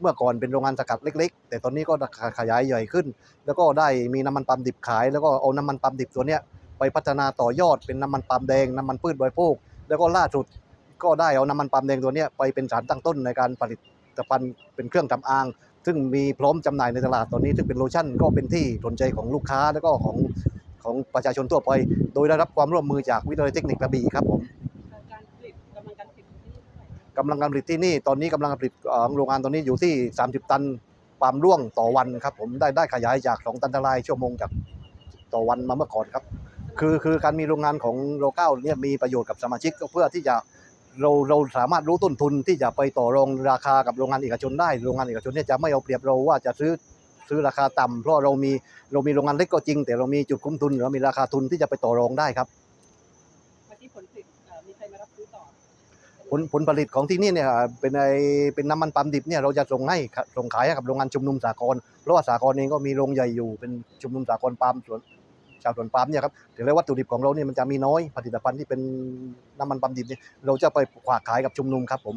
เมื่อก่อนเป็นโรงงานสกัดเล็ก ๆ แต่ตอนนี้ก็ขยายใหญ่ขึ้น แล้วก็ได้มีน้ำมันปาล์มดิบขาย แล้วก็เอาน้ำมันปาล์มดิบตัวเนี้ยไปพัฒนาต่อยอดเป็นน้ำมันปาล์มแดงน้ำมันพืชบริโภค แล้วก็ล่าสุดก็ได้เอาน้ำมันปาล์มแดงตัวเนี้ยไปเป็นสารตั้งต้นในการผลิตภัณฑ์เป็นเครื่องสำอาง ซึ่งมีพร้อมจำหน่ายในตลาดตอนนี้ ซึ่งเป็นโลชั่นก็เป็นที่สนใจของลูกค้าแล้วก็ของของประชาชนทั่วไป โดยได้รับความร่วมมือจากวิทยาลัยเทคนิคกระบี่ครับผม การผลิตกำลังการผลิตที่ เท่าไหร่กำลังการผลิตที่นี่ตอนนี้กำลังการผลิตเอ่อโรงงานตอนนี้อยู่ที่ 30 ตันปาล์มร่วงต่อวันครับ ผมได้ได้ขยายจาก 2 ตันทลายชั่วโมงจากต่อวันมาเมื่อก่อนครับ คือคือการมีโรงงานของโลเก้าเนี่ยมีประโยชน์กับสมาชิกเพื่อที่จะเราเราสามารถรู้ต้นทุนที่จะไปต่อรองราคากับโรงงานเอกชนได้โรงงานเอกชนเนี่ยจะไม่เอาเปรียบเราว่าจะซื้อซื้อราคาต่ำเพราะเรามีเรามีโรงงานเล็กก็จริง แต่เรามีจุดคุ้มทุนเรามีราคาทุนที่จะไปต่อรองได้ครับ เมื่อกี้ผลผลิตเอ่อมีใครมารับซื้อต่อ ผลผลผลิตของที่นี่เนี่ยเป็นไอเป็นน้ำมันปาล์มดิบเนี่ยเราจะส่งให้ส่งขายให้กับโรงงานชุมนุมสากลเพราะว่าสากลเองก็มีโรงใหญ่อยู่เป็นชุมนุมสากลปาล์มสวนชาวสวนปาล์มเนี่ยครับถึงแม้ววัตถุดิบของเราเนี่ยมันจะมีน้อยผลิตภัณฑ์ที่เป็นน้ำมันปาล์มดิบเนี่ยเราจะไปขวากขายกับชุมนุมครับผม